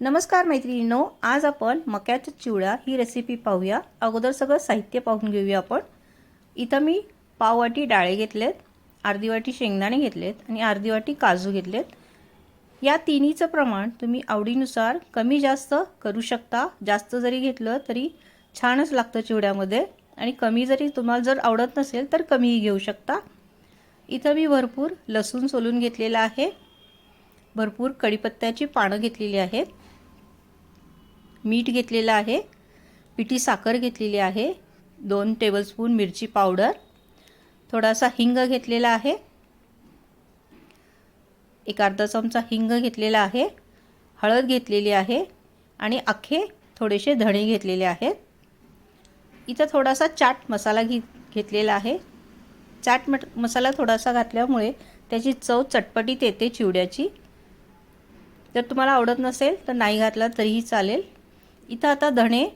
नमस्कार मैत्रिणींनो आज आपण मक्याच्या चिवडा ही रेसिपी पाहूया. अगोदर सगळं साहित्य पाहून घेऊया आपण. इथं मी पाववाटी डाळे घेतलेत अर्धी वाटी शेंगदाणे घेतलेत आणि अर्धी वाटी काजू घेतलेत. या तिन्हीचं प्रमाण तुम्ही आवडीनुसार कमी जास्त करू शकता. जास्त जरी घेतलं तरी छानच लागतं चिवड्यामध्ये आणि कमी जरी तुम्हाला जर आवडत नसेल तर कमीही घेऊ शकता. इथं मी भरपूर लसूण सोलून घेतलेला आहे. भरपूर कढीपत्त्याची पानं घेतलेली आहेत. मीठ घेतलेलं आहे पिठी साखर घेतलेली आहे दोन टेबलस्पून मिरची पावडर थोडासा हिंग घेतलेला आहे एक अर्धा चमचा हिंग घेतलेला आहे हळद घेतलेली आहे आणि अख्खे थोडेसे धणे घेतलेले आहेत. इथं थोडासा चाट मसाला घे घेतलेला आहे. चाट मट मसाला थोडासा घातल्यामुळे त्याची चव चटपटीत येते चिवड्याची. जर तुम्हाला आवडत नसेल तर नाही घातला तरीही चालेल. इथं आता धणे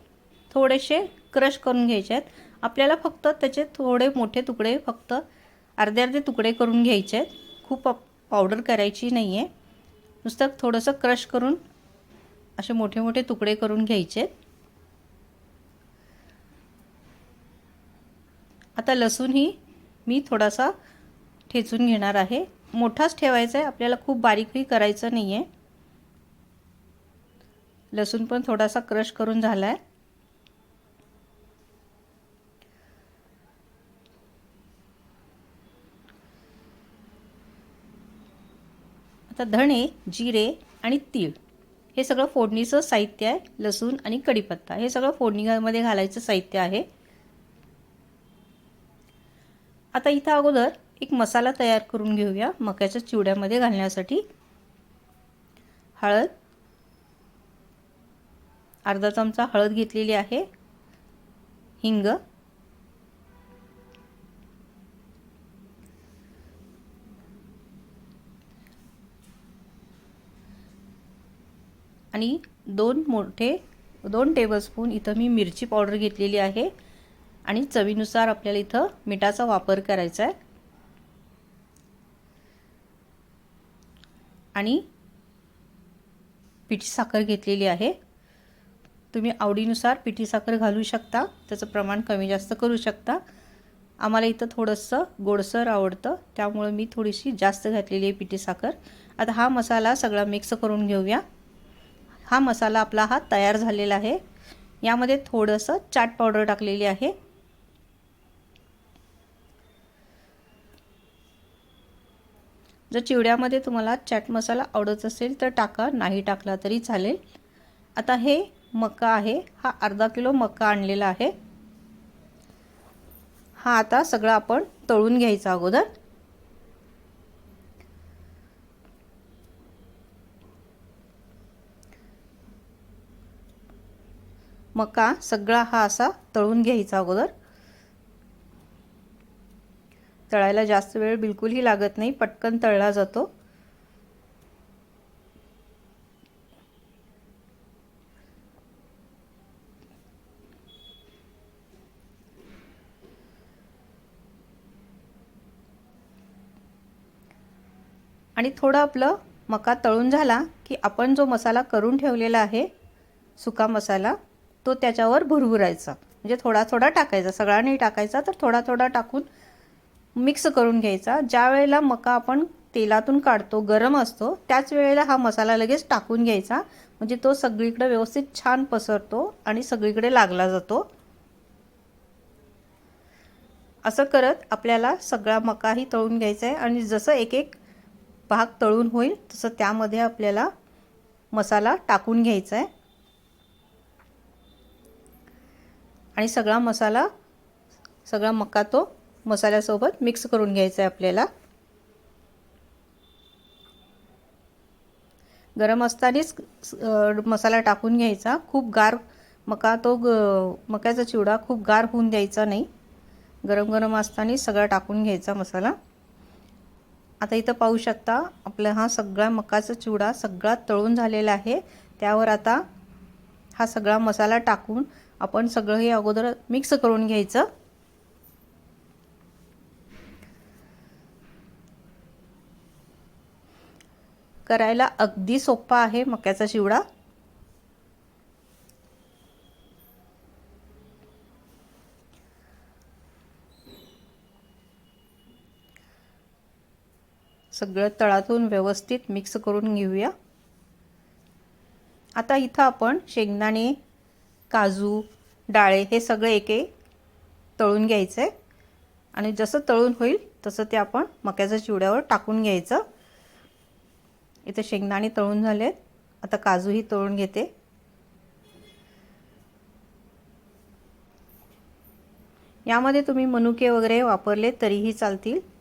थोडेसे क्रश करून घ्यायचे आहेत. आपल्याला फक्त त्याचे थोडे मोठे तुकडे फक्त अर्धे अर्धे तुकडे करून घ्यायचे आहेत. खूप पावडर करायची नाही आहे नुसतं थोडंसं क्रश करून असे मोठे मोठे तुकडे करून घ्यायचे आहेत. आता लसूणही मी थोडासा ठेचून घेणार आहे. मोठाच ठेवायचा आहे. आपल्याला खूप बारीकही करायचं नाही आहे लसूण पण थोडासा क्रश करून झाला आहे आता धणे जिरे आणि तीळ हे सगळं फोडणीचं साहित्य आहे. लसूण आणि कढीपत्ता हे सगळं फोडणीमध्ये घालायचं साहित्य आहे. आता इथं अगोदर एक मसाला तयार करून घेऊया मक्याच्या चिवड्यामध्ये घालण्यासाठी. हळद अर्धा चमचा हळद घेतलेली आहे. हिंग. आणि दोन मोठे दोन टेबलस्पून इथं मी मिरची पावडर घेतलेली आहे. आणि चवीनुसार आपल्याला इथं मिठाचा वापर करायचा आहे. आणि पिठी साखर घेतलेली आहे. तुम्ही आवडीनुसार पिठी साखर घालू शकता त्याचं प्रमाण कमी जास्त करू शकता. आम्हाला इथं थोडंसं गोडसर आवडतं त्यामुळे मी थोडीशी जास्त घातलेली आहे पिठी साखर. आता हा मसाला सगळा मिक्स करून घेऊया. हा मसाला आपला हा तयार झालेला आहे. यामध्ये थोडंसं चाट पावडर टाकलेली आहे. जर चिवड्यामध्ये तुम्हाला चाट मसाला आवडत असेल तर टाका नाही टाकला तरी चालेल. आता हे मका आहे. हा अर्धा किलो मका आणलेला आहे. हा आता सगळं आपण तळून घ्यायचा अगोदर. मका सगळा हा असा तळून घ्यायचा अगोदर. तळायला जास्त वेळ बिलकुलही लागत नाही. पटकन तळला जातो. आणि थोडं आपलं मका तळून झाला की आपण जो मसाला करून ठेवलेला आहे सुका मसाला तो त्याच्यावर भुरभुरायचा. म्हणजे थोडा थोडा टाकायचा. सगळा नाही टाकायचा तर थोडा थोडा टाकून मिक्स करून घ्यायचा. ज्या वेळेला मका आपण तेलातून काढतो गरम असतो त्याच वेळेला हा मसाला लगेच टाकून घ्यायचा. म्हणजे तो सगळीकडे व्यवस्थित छान पसरतो आणि सगळीकडे लागला जातो. असं करत आपल्याला सगळा मकाही तळून घ्यायचा आहे. आणि जसं एक एक भाग तळून होईल तसं त्यामध्ये आपल्याला मसाला टाकून घ्यायचा आहे. आणि सगळा मसाला सगळा मका तो मसाल्यासोबत मिक्स करून घ्यायचा आहे आपल्याला. गरम असतानाच मसाला टाकून घ्यायचा. खूप गार मका तो ग मक्याचा चिवडा खूप गार होऊन द्यायचा नाही. गरम गरम असतानाच सगळा टाकून घ्यायचा मसाला. आता इथं पाहू शकता आपला हा सगळा मकाचा चिवडा सगळा तळून झालेला आहे. त्यावर आता हा सगळा मसाला टाकून आपण सगळं हे अगोदर मिक्स करून घ्यायचं. करायला अगदी सोपा आहे मक्याचा चिवडा. सगळं तळातून व्यवस्थित मिक्स करून घेऊया. आता इथं आपण शेंगदाणे काजू डाळे हे सगळे एक तळून घ्यायचं. आहे आणि जसं तळून होईल तसं ते आपण मक्याच्या चिवड्यावर टाकून घ्यायचं. इथं शेंगदाणे तळून झालेत. आता काजूही तळून घेते. यामध्ये तुम्ही मनुके वगैरे वापरले तरीही चालतील.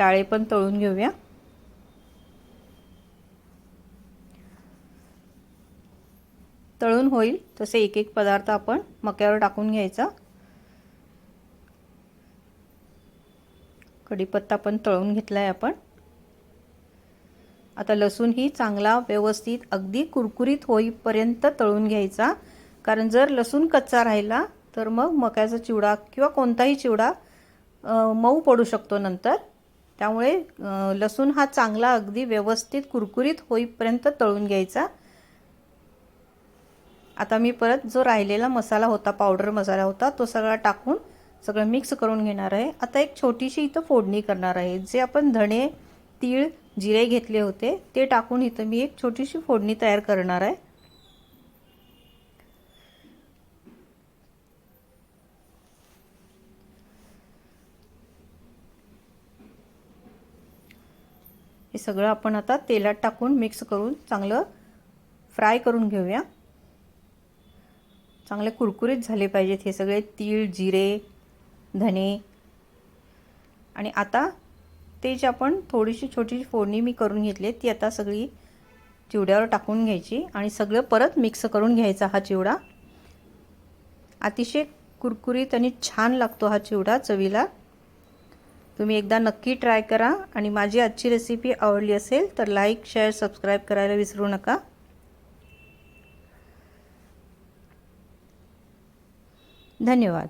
डाळे पण तळून घेऊया. तळून होईल तसे एक एक पदार्थ आपण मक्यावर टाकून घ्यायचा. कढीपत्ता पण तळून घेतला आहे आपण. आता लसूण ही चांगला व्यवस्थित अगदी कुरकुरीत होईपर्यंत तळून घ्यायचा. कारण जर लसूण कच्चा राहिला तर मग मक्याचा चिवडा किंवा कोणताही चिवडा मऊ पडू शकतो नंतर. त्यामुळे लसूण हा चांगला अगदी व्यवस्थित कुरकुरीत होईपर्यंत तळून घ्यायचा. आता मी परत जो राहिलेला मसाला होता पावडर मसाला होता तो सगळा टाकून सगळं मिक्स करून घेणार आहे. आता एक छोटीशी इथं फोडणी करणार आहे. जे आपण धणे तीळ जिरे घेतले होते ते टाकून इथं मी एक छोटीशी फोडणी तयार करणार आहे. सगळं आपण आता तेलात टाकून मिक्स करून चांगलं फ्राय करून घेऊया. चांगले कुरकुरीत झाले पाहिजेत हे सगळे तीळ जिरे धने. आणि आता ते जे आपण थोडीशी छोटीशी फोडणी मी करून घेतली ती आता सगळी चिवड्यावर टाकून घ्यायची आणि सगळं परत मिक्स करून घ्यायचा हा चिवडा. अतिशय कुरकुरीत आणि छान लागतो हा चिवडा चवीला. तुम्ही एकदा नक्की ट्राय करा आणि माझी आजची रेसिपी आवडली असेल तर लाईक शेअर सबस्क्राईब करायला विसरू नका. धन्यवाद.